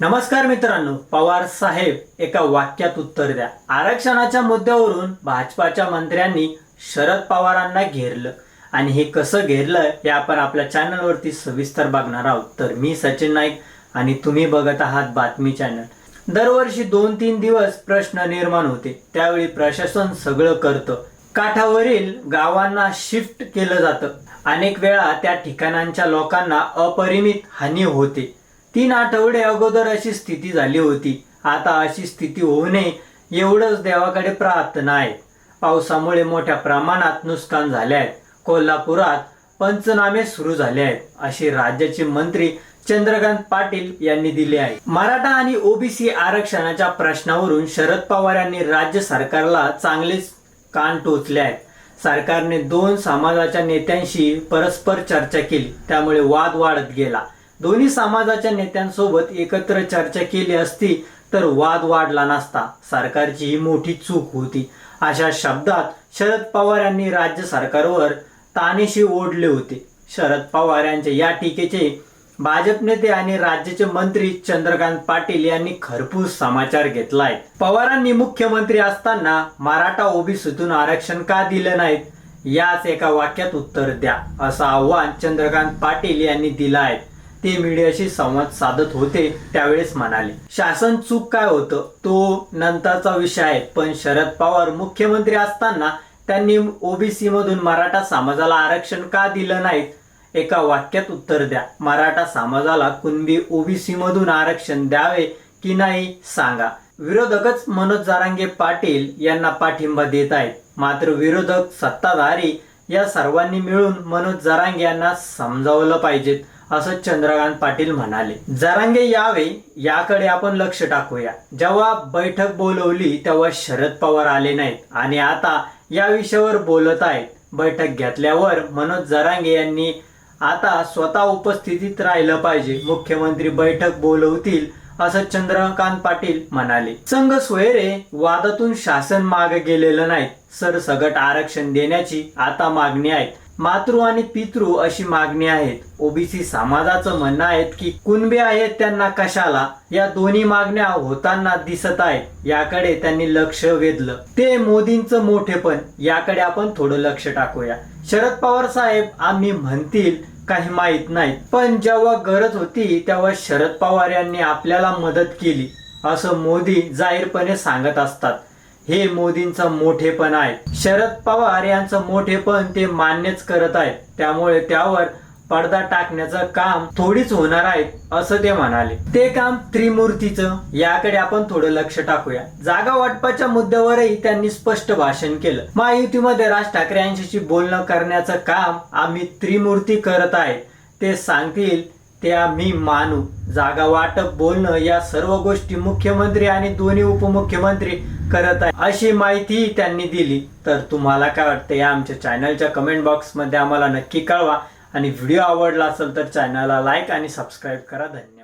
नमस्कार मित्रांनो पवार साहेब एका वाक्यात उत्तर द्या. आरक्षणाच्या मुद्द्यावरून भाजपाच्या मंत्र्यांनी शरद पवारांना घेरलं. आणि हे कसं घेरलं हे आपण आपल्या चॅनलवरती सविस्तर बघणार आहोत. तर मी सचिन नाईक आणि तुम्ही बघत आहात बातमी चॅनल. दरवर्षी दोन तीन दिवस प्रश्न निर्माण होते. त्यावेळी प्रशासन सगळं करतं. काठावरील गावांना शिफ्ट केलं जातं. अनेक वेळा त्या ठिकाणांच्या लोकांना अपरिमित हानी होते. तीन आठवडे अगोदर अशी स्थिती झाली होती. आता अशी स्थिती होऊ नये एवढंच देवाकडे प्रार्थना आहे. पावसामुळे मोठ्या प्रमाणात नुकसान झाले आहेत कोल्हापुरात पंचनामे सुरू झाले आहेत असे राज्याचे मंत्री चंद्रकांत पाटील यांनी दिले आहे. मराठा आणि ओबीसी आरक्षणाच्या प्रश्नावरून शरद पवार यांनी राज्य सरकारला चांगलेच कान टोचले आहेत. सरकारने दोन समाजाच्या नेत्यांशी परस्पर चर्चा केली त्यामुळे वाद वाढत गेला. दोन्ही समाजाच्या नेत्यांसोबत एकत्र चर्चा केली असती तर वाद वाढला नसता. सरकारची ही मोठी चूक होती. अशा शब्दात शरद पवार यांनी राज्य सरकारवर तानेशी ओढले होते. शरद पवार यांच्या या टीकेचे भाजप नेते आणि राज्याचे मंत्री चंद्रकांत पाटील यांनी खरपूस समाचार घेतलाय. पवारांनी मुख्यमंत्री असताना मराठा ओबीसीतून आरक्षण का दिलं नाहीत? याच एका वाक्यात उत्तर द्या असं आव्हान चंद्रकांत पाटील यांनी दिलं आहे. ते मीडियाशी संवाद साधत होते त्यावेळेस म्हणाले शासन चूक काय होतं? तो नंतरचा विषय आहे पण शरद पवार मुख्यमंत्री असताना त्यांनी ओबीसी मधून मराठा समाजाला आरक्षण का दिलं नाही एका वाक्यात उत्तर द्या. मराठा समाजाला कुणबी ओबीसी मधून आरक्षण द्यावे की नाही सांगा. विरोधकच मनोज जारांगे पाटील यांना पाठिंबा देत आहेत. मात्र विरोधक सत्ताधारी या सर्वांनी मिळून मनोज जरांगे यांना समजावलं पाहिजेत. असं चंद्रकांत पाटील म्हणाले. जरांगे यावे याकडे आपण लक्ष टाकूया. जेव्हा बैठक बोलवली तेव्हा शरद पवार आले नाहीत. आणि आता या विषयावर बोलत आहेत. बैठक घेतल्यावर मनोज जरांगे यांनी आता स्वतः उपस्थितीत राहिलं पाहिजे. मुख्यमंत्री बैठक बोलवतील असं चंद्रकांत पाटील म्हणाले. संघ सोयरे वादातून शासन मागे गेलेलं नाही सरसगट आरक्षण देण्याची आता मागणी आहे मातृ आणि पितृ अशी मागणी आहेत. ओबीसी समाजाचं म्हणणं आहे की कुणबे आहेत त्यांना कशाला? या दोन्ही मागण्या होताना दिसत आहेत. याकडे त्यांनी लक्ष वेधलं. ते मोदींचं मोठेपण याकडे आपण थोडं लक्ष टाकूया. शरद पवार साहेब आम्ही म्हणतील काही माहीत नाही पण जेव्हा गरज होती तेव्हा शरद पवार यांनी आपल्याला मदत केली. असं मोदी जाहीरपणे सांगत असतात. हे मोदींचं मोठेपण आहे. शरद पवार यांचं मोठेपण ते मान्यच करत आहेत. त्यामुळे त्यावर पडदा टाकण्याचं काम थोडीच होणार आहे असं ते म्हणाले. ते काम त्रिमूर्तीचं याकडे आपण थोडं लक्ष टाकूया. जागा वाटपाच्या मुद्द्यावरही त्यांनी स्पष्ट भाषण केलं. महायुतीमध्ये राज ठाकरे यांच्याशी बोलणं करण्याचं काम आम्ही त्रिमूर्ती करत आहे ते सांगतील. ते आम्ही मानू. जागा वाटप बोलणं या सर्व गोष्टी मुख्यमंत्री आणि दोन्ही उपमुख्यमंत्री करत आहे. अशी माहिती त्यांनी दिली. तर तुम्हाला काय वाटतं या आमच्या चॅनलच्या कमेंट बॉक्समध्ये आम्हाला नक्की कळवा. आणि व्हिडिओ आवडला असेल तर चॅनलला लाईक आणि सबस्क्राईब करा. धन्यवाद.